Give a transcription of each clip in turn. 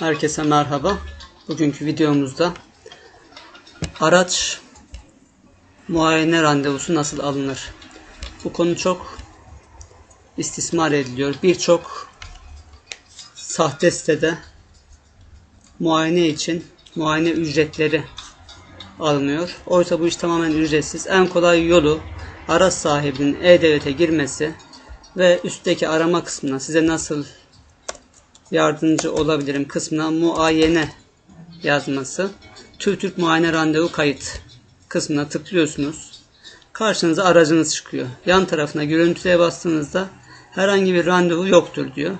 Herkese merhaba. Bugünkü videomuzda araç muayene randevusu nasıl alınır? Bu konu çok istismar ediliyor. Birçok sahte sitede muayene için muayene ücretleri alınıyor. Oysa bu iş tamamen ücretsiz. En kolay yolu araç sahibinin E-Devlet'e girmesi ve üstteki arama kısmına size nasıl yardımcı olabilirim kısmına muayene yazması. TÜRTÜRK muayene randevu kayıt kısmına tıklıyorsunuz. Karşınıza aracınız çıkıyor. Yan tarafına görüntüye bastığınızda herhangi bir randevu yoktur diyor.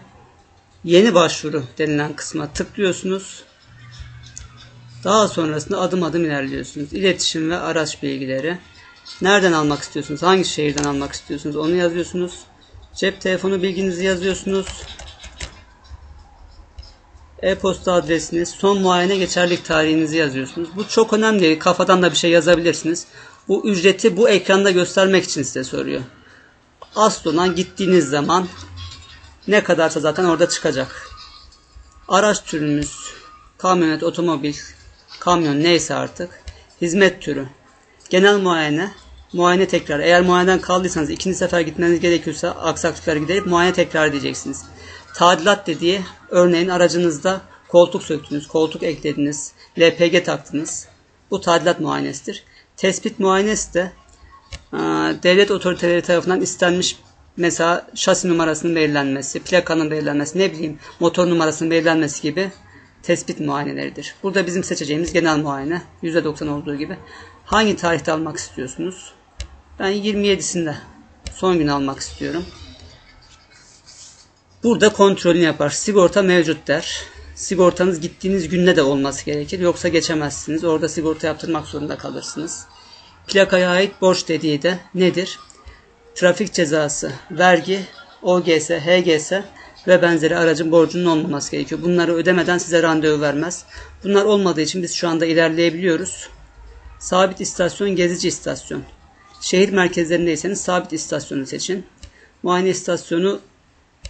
Yeni başvuru denilen kısma tıklıyorsunuz. Daha sonrasında adım adım ilerliyorsunuz. İletişim ve araç bilgileri. Nereden almak istiyorsunuz? Hangi şehirden almak istiyorsunuz? Onu yazıyorsunuz. Cep telefonu bilginizi yazıyorsunuz. E-posta adresiniz, son muayene geçerlik tarihinizi yazıyorsunuz. Bu çok önemli. Kafadan da bir şey yazabilirsiniz. Bu ücreti bu ekranda göstermek için size soruyor. Astro'na gittiğiniz zaman ne kadarsa zaten orada çıkacak. Araç türümüz, kamyonet, otomobil, kamyon neyse artık. Hizmet türü. Genel muayene, muayene tekrar. Eğer muayeneden kaldıysanız ikinci sefer gitmeniz gerekiyorsa aksaklıkları giderip muayene tekrar diyeceksiniz. Tadilat dediği örneğin aracınızda koltuk söktünüz, koltuk eklediniz, LPG taktınız. Bu tadilat muayenesidir. Tespit muayenesi de e, devlet otoriteleri tarafından istenmiş mesela şasi numarasının belirlenmesi, plakanın belirlenmesi, ne bileyim motor numarasının belirlenmesi gibi tespit muayeneleridir. Burada bizim seçeceğimiz genel muayene %90 olduğu gibi. Hangi tarihte almak istiyorsunuz? Ben 27'sinde son gün almak istiyorum. Burada kontrolünü yapar. Sigorta mevcut der. Sigortanız gittiğiniz günde de olması gerekir. Yoksa geçemezsiniz. Orada sigorta yaptırmak zorunda kalırsınız. Plakaya ait borç dediği de nedir? Trafik cezası, vergi, OGS, HGS ve benzeri aracın borcunun olmaması gerekiyor. Bunları ödemeden size randevu vermez. Bunlar olmadığı için biz şu anda ilerleyebiliyoruz. Sabit istasyon, gezici istasyon. Şehir merkezlerindeyseniz sabit istasyonu seçin. Muayene istasyonu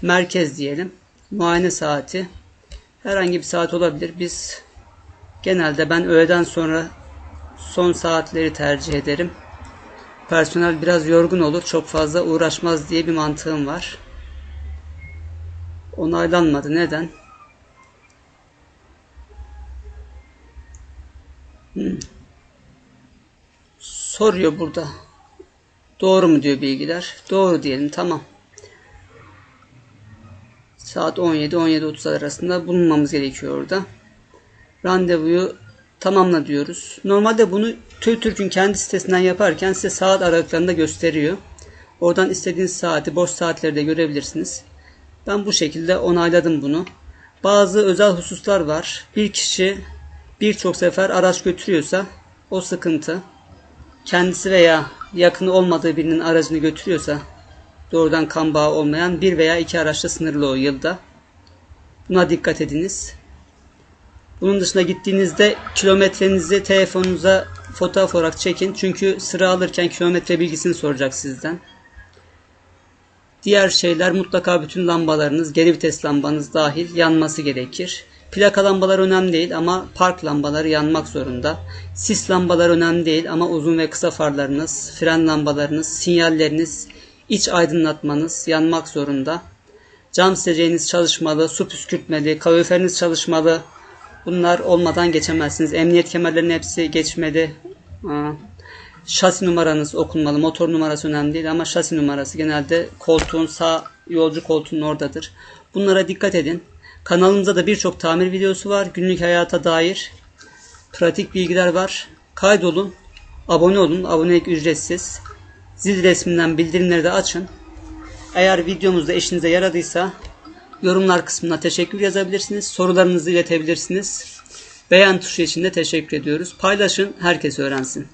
merkez diyelim. Muayene saati herhangi bir saat olabilir. Biz genelde ben öğleden sonra son saatleri tercih ederim. Personel biraz yorgun olur, çok fazla uğraşmaz diye bir mantığım var. Onaylanmadı. Neden? Hmm. Soruyor burada. Doğru mu diyor bilgiler? Doğru diyelim. Tamam saat 17-17.30 arasında bulunmamız gerekiyor orada. Randevuyu tamamla diyoruz. Normalde bunu TÜRTÜRK'ün kendi sitesinden yaparken size saat aralıklarında gösteriyor. Oradan istediğiniz saati, boş saatleri de görebilirsiniz. Ben bu şekilde onayladım bunu. Bazı özel hususlar var. Bir kişi birçok sefer araç götürüyorsa o sıkıntı. Kendisi veya yakını olmadığı birinin aracını götürüyorsa doğrudan kan bağı olmayan bir veya iki araçla sınırlı o yılda. Buna dikkat ediniz. Bunun dışında gittiğinizde kilometrenizi telefonunuza fotoğraf olarak çekin. Çünkü sıra alırken kilometre bilgisini soracak sizden. Diğer şeyler mutlaka bütün lambalarınız, geri vites lambanız dahil yanması gerekir. Plaka lambalar önemli değil ama park lambaları yanmak zorunda. Sis lambalar önemli değil ama uzun ve kısa farlarınız, fren lambalarınız, sinyalleriniz, iç aydınlatmanız yanmak zorunda. Cam sileceğiniz çalışmalı, su püskürtmeli, kaloriferiniz çalışmalı. Bunlar olmadan geçemezsiniz. Emniyet kemerlerinin hepsi geçmeli. Şasi numaranız okunmalı. Motor numarası önemli değil ama şasi numarası genelde koltuğun sağ yolcu koltuğunun oradadır. Bunlara dikkat edin. Kanalımızda da birçok tamir videosu var. Günlük hayata dair pratik bilgiler var. Kaydolun. Abone olun. Abonelik ücretsiz. Zil resminden bildirimleri de açın. Eğer videomuzda işinize yaradıysa yorumlar kısmına teşekkür yazabilirsiniz. Sorularınızı iletebilirsiniz. Beğen tuşu için de teşekkür ediyoruz. Paylaşın, herkes öğrensin.